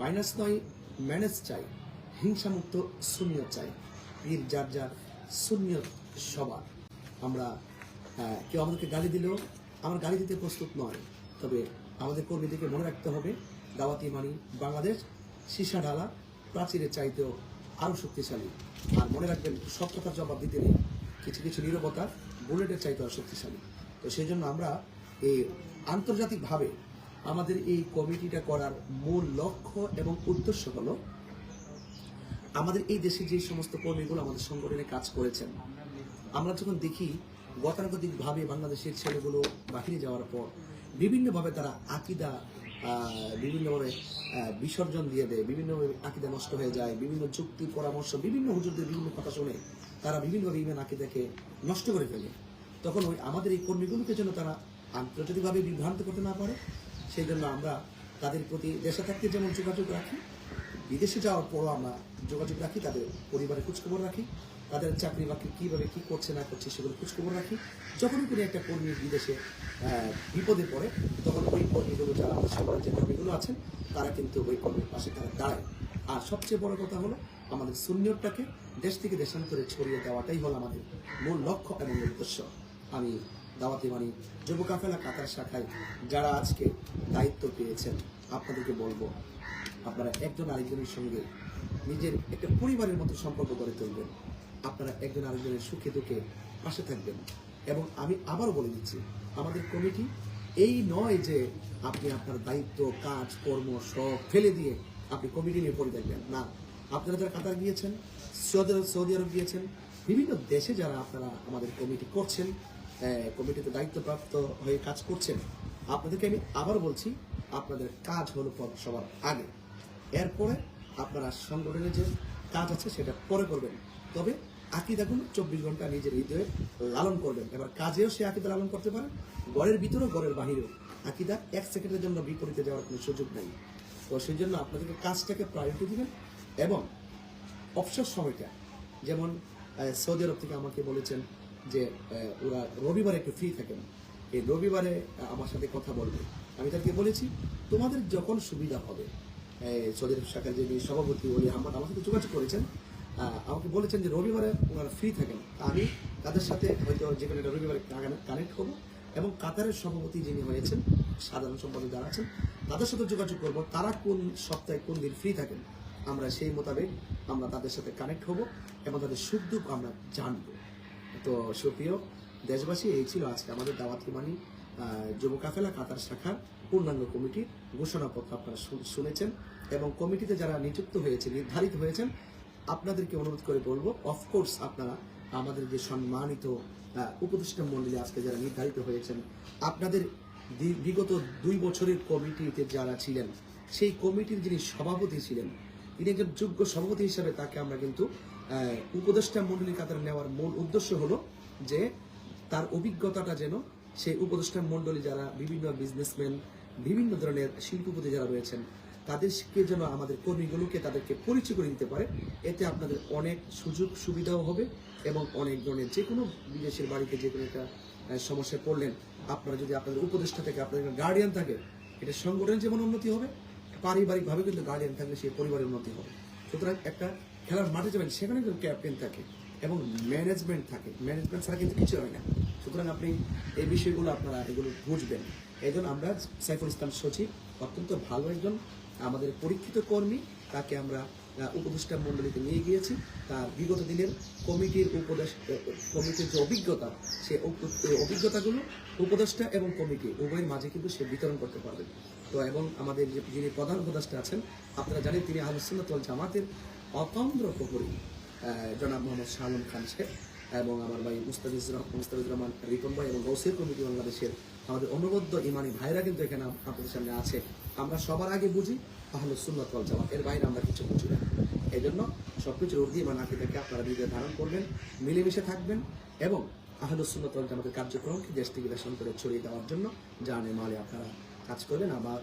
Minus নয় manage চাই, হিংসামুক্ত শূন্য চাই পীর যার যার শূন্য সবার। আমরা কেউ আমাদেরকে গালি দিলেও আমার গালি দিতে প্রস্তুত নয়, তবে আমাদের কর্মীদেরকে মনে রাখতে হবে, দাওয়াতি মানি বাংলাদেশ, সীসা ঢালা প্রাচীরের চাইতেও আরও শক্তিশালী। আর মনে রাখবেন, সব কথার জবাব দিতে নেই, কিছু কিছু নিরবতা, বুলেটের চাইতে আরও শক্তিশালী। তো সেই জন্য আমরা এই আন্তর্জাতিকভাবে আমাদের এই কমিটিটা করার মূল লক্ষ্য এবং উদ্দেশ্য হলো আমাদের এই দেশে যে সমস্ত কর্মীগুলো আমাদের সংগঠনে কাজ করেছেন, আমরা যখন দেখি গতানুগতিকভাবে বাংলাদেশের ছেলেগুলো বাহিরে যাওয়ার পর বিভিন্নভাবে তারা আকিদা বিভিন্নভাবে বিসর্জন দিয়ে দেয়, বিভিন্নভাবে আকিদা নষ্ট হয়ে যায়, বিভিন্ন যুক্তি, পরামর্শ, বিভিন্ন হুজুরদের বিভিন্ন কথা শুনে তারা বিভিন্নভাবে ইমান আকিদাকে নষ্ট করে ফেলে। তখন ওই আমাদের এই কর্মীগুলোকে যেন তারা আন্তর্জাতিকভাবে বিভ্রান্ত করতে না পারে সেই জন্য আমরা তাদের প্রতি দেশে থাকতে যেমন যোগাযোগ রাখি, বিদেশে যাওয়ার পরও আমরা যোগাযোগ রাখি, তাদের পরিবারের খোঁজখবর রাখি, তাদের চাকরি বাকরি কীভাবে কী করছে, না করছে সেগুলো খোঁজখবর রাখি। যখনই কোনো একটা কর্মী বিদেশে বিপদে পড়ে, তখন ওই কর্মীগুলো যারা আমাদের যে কর্মীগুলো আছেন, তারা কিন্তু ওই কর্মীর পাশে তারা দাঁড়ায়। আর সবচেয়ে বড় কথা হলো, আমাদের সুনিয়রটাকে দেশ থেকে দেশান্তরে ছড়িয়ে দেওয়াটাই হলো আমাদের মূল লক্ষ্য এবং উদ্দেশ্য। আমি দাওয়াতি মানি, যুব কাফেলা কাতার শাখায় যারা আজকে দায়িত্ব পেয়েছেন, আপনাদেরকে বলব, আপনারা একজন আরেকজনের সঙ্গে নিজের একটা পরিবারের মতো সম্পর্ক গড়ে তুলবেন। আপনারা একজন আরেকজনের সুখে দুঃখে পাশে থাকবেন। এবং আমি আবারও বলে দিচ্ছি, আমাদের কমিটি এই নয় যে আপনি আপনার দায়িত্ব, কাজ, কর্ম সব ফেলে দিয়ে আপনি কমিটি নিয়ে পড়ে থাকবেন। না, আপনারা যারা কাতার গিয়েছেন, সৌদি সৌদি আরব গিয়েছেন, বিভিন্ন দেশে যারা আপনারা আমাদের কমিটি করছেন কমিটিতে দায়িত্বপ্রাপ্ত হয়ে কাজ করছেন। আপনাদেরকে আমি আবার বলছি, আপনাদের কাজ হলো সবার আগে। এরপরে আপনারা সংগঠনের যে কাজ আছে সেটা পরে করবেন। তবে আঁকি আকিদাগুলো চব্বিশ ঘণ্টা নিজের হৃদয়ে লালন করবেন। এবার কাজেও সে আকিদা লালন করতে পারে, ঘরের ভিতরেও, ঘরের বাহিরেও। আকিদা এক সেকেন্ডের জন্য বিপরীতে যাওয়ার কোনো সুযোগ নেই। তো সেই জন্য আপনাদেরকে কাজটাকে প্রায়োরিটি দিবেন এবং অবসর সময়টা, যেমন সৌদি আরব থেকে আমাকে বলেছেন যে ওরা রবিবারে একটু ফ্রি থাকেন। এই রবিবারে আমার সাথে কথা বলবে। আমি তাদেরকে বলেছি, তোমাদের যখন সুবিধা হবে এই সৌদি আরব শাখার যে সভাপতি অলি আহমদ আমার সাথে যোগাযোগ করেছেন। আমাকে বলেছেন যে, রবিবারে ওনারা ফ্রি থাকেন। আমি তাদের সাথে হয়তো যেখানে রবিবারে কানেক্ট হব এবং কাতারের সভাপতি যিনি হয়েছেন, সাধারণ সম্পাদক যারা আছেন, তাদের সাথে যোগাযোগ করব। তারা কোন সপ্তাহে কোন দিন ফ্রি থাকেন, আমরা সেই মোতাবেক আমরা তাদের সাথে কানেক্ট হব এবং তাদের সুখ দুঃখ আমরা জানব। তো সুপ্রিয়, দেশবাসী, এই ছিল আজকে আমাদের দাওয়াতি মানি। যুব কাফেলা, কাতার শাখার পূর্ণাঙ্গ কমিটির ঘোষণাপত্র আপনারা শুনেছেন এবং কমিটিতে যারা নিযুক্ত হয়েছে নির্ধারিত হয়েছেন, আপনাদেরকে অনুরোধ করে বলব অফকোর্স আপনারা আমাদের যে সম্মানিত উপদেষ্টা মন্ডলী আজকে যারা নির্ধারিত হয়েছেন, আপনাদের বিগত দুই বছরের কমিটিতে যারা ছিলেন, সেই কমিটির যিনি সভাপতি ছিলেন তিনি একজন যোগ্য সভাপতি হিসাবে তাকে আমরা কিন্তু উপদেষ্টা মন্ডলীর কাতারে নেওয়ার মূল উদ্দেশ্য হলো যে তার অভিজ্ঞতাটা যেন সেই উপদেষ্টা মন্ডলী যারা বিভিন্ন বিজনেসম্যান বিভিন্ন ধরনের শিল্পপতি যারা রয়েছেন, তাদেরকে যেন আমাদের কর্মীগুলোকে তাদেরকে পরিচয় করে দিতে পারে। এতে আপনাদের অনেক সুযোগ সুবিধাও হবে এবং অনেক ধরনের যে কোনো বিদেশের বাড়িতে যে কোনো একটা সমস্যায় পড়লেন, আপনারা যদি আপনাদের উপদেষ্টা থেকে আপনাদের গার্ডিয়ান থাকে, এটা সংগঠনের যেমন উন্নতি হবে। পারিবারিকভাবে কিন্তু গার্ডিয়ান থাকলে সেই পরিবারের উন্নতি হবে। সুতরাং একটা খেলার মাঠে যাবেন, সেখানে কিন্তু ক্যাপ্টেন থাকে এবং ম্যানেজমেন্ট থাকে। ম্যানেজমেন্ট ছাড়া কিন্তু কিছু হয় না। সুতরাং আপনি এই বিষয়গুলো আপনারা এগুলো বুঝবেন। এই জন্য আমরা সাইফুল ইসলাম সচিব, অত্যন্ত ভালো একজন, আমাদের পরীক্ষিত কর্মী, তাকে আমরা উপদেষ্টা মণ্ডলীতে নিয়ে গিয়েছি। তার বিগত দিনের কমিটির উপদেশ কমিটির যে অভিজ্ঞতা, সে অভিজ্ঞতাগুলো উপদেষ্টা এবং কমিটি, উভয়ের মাঝে কিন্তু সে বিতরণ করতে পারবে। তো এবং আমাদের যিনি প্রধান উপদেষ্টা আছেন, আপনারা জানেন তিনি আহমদুল্লাহ জামাতের অতন্দ্র প্রহরী। জনাব মোহাম্মদ শাহ খান শেখ এবং আমার ভাই মুস্তাফিজুর মুস্তাফিজুর রহমান রিপন ভাই এবং গৌসের কমিটি বাংলাদেশের আমাদের অনবদ্য ইমানি ভাইরা কিন্তু এখানে আপনাদের সামনে আছে। আমরা সবার আগে বুঝি, তাহলে সুন্নত ওয়াল জামাত। এর বাইরে আমরা কিছু বুঝি না। এই জন্য সবকিছুর উর্দি বা আকিদাকে আপনারা নিজে ধারণ করবেন, মিলেমিশে থাকবেন এবং আহলে সুন্নত ওয়াল জামাতের কার্যক্রমকে দেশ থেকে করে ছড়িয়ে দেওয়ার জন্য জানে মালে আপনারা কাজ করবেন। আবার